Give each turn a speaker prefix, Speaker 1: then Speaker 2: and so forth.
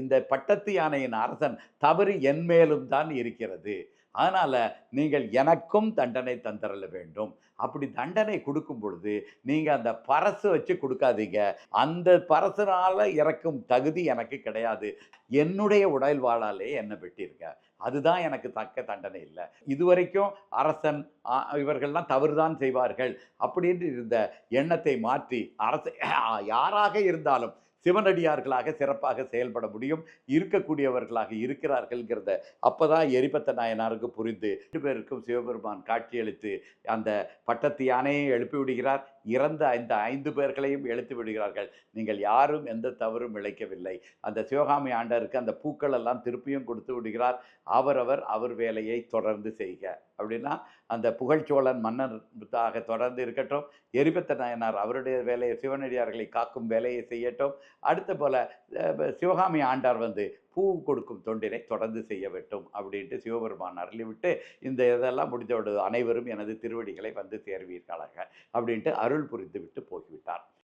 Speaker 1: இந்த பட்டத்து யானையின் அரசன் தவறு என் மேலும் தான் இருக்கிறது. அதனால் நீங்கள் எனக்கும் தண்டனை தந்தரல வேண்டும். அப்படி தண்டனை கொடுக்கும் பொழுது நீங்கள் அந்த பரசு வச்சு கொடுக்காதீங்க. அந்த பரசுனால் இறக்கும் தகுதி எனக்கு கிடையாது. என்னுடைய உடல் வாழாலே என்னை வெட்டியிருங்க அதுதான் எனக்கு தக்க தண்டனை இல்லை. இதுவரைக்கும் அரசன் இவர்கள்லாம் தவறுதான் செய்வார்கள். அப்படின்னு இருந்த எண்ணத்தை மாற்றி அரச யாராக இருந்தாலும் சிவனடியார்களாக சிறப்பாக செயல்பட முடியும் இருக்கக்கூடியவர்களாக இருக்கிறார்கள்ங்கிறத அப்பதான் எரிபத்த நாயனாருக்கு புரிந்து. ரெண்டு பேருக்கும் சிவபெருமான் காட்சியளித்து அந்த பட்டத்து யானையை எழுப்பி விடுகிறார். இறந்த இந்த ஐந்து பேர்களையும் எழுத்து விடுகிறார்கள். நீங்கள் யாரும் எந்த தவறும் இழைக்கவில்லை. அந்த சிவகாமி ஆண்டருக்கு அந்த பூக்கள் எல்லாம் திருப்பியும் கொடுத்து விடுகிறார். அவரவர் அவர் வேலையை தொடர்ந்து செய்க. அப்படின்னா அந்த புகழ்ச்சோழன் மன்னனுக்காக தொடர்ந்து இருக்கட்டும். எரிபத்த நாயனார் அவருடைய வேலையை சிவனடியார்களை காக்கும் வேலையை செய்யட்டும். அடுத்த போல சிவகாமி ஆண்டார் வந்து பூ கொடுக்கும் தொண்டினை தொடர்ந்து செய்ய வேண்டும் அப்படின்ட்டு சிவபெருமான் அருளிவிட்டு இந்த இதெல்லாம் முடிந்தோடு அனைவரும் எனது திருவடிகளை வந்து சேர்வீர்களாக அப்படின்ட்டு அருள் புரிந்து விட்டு போய்விட்டார்.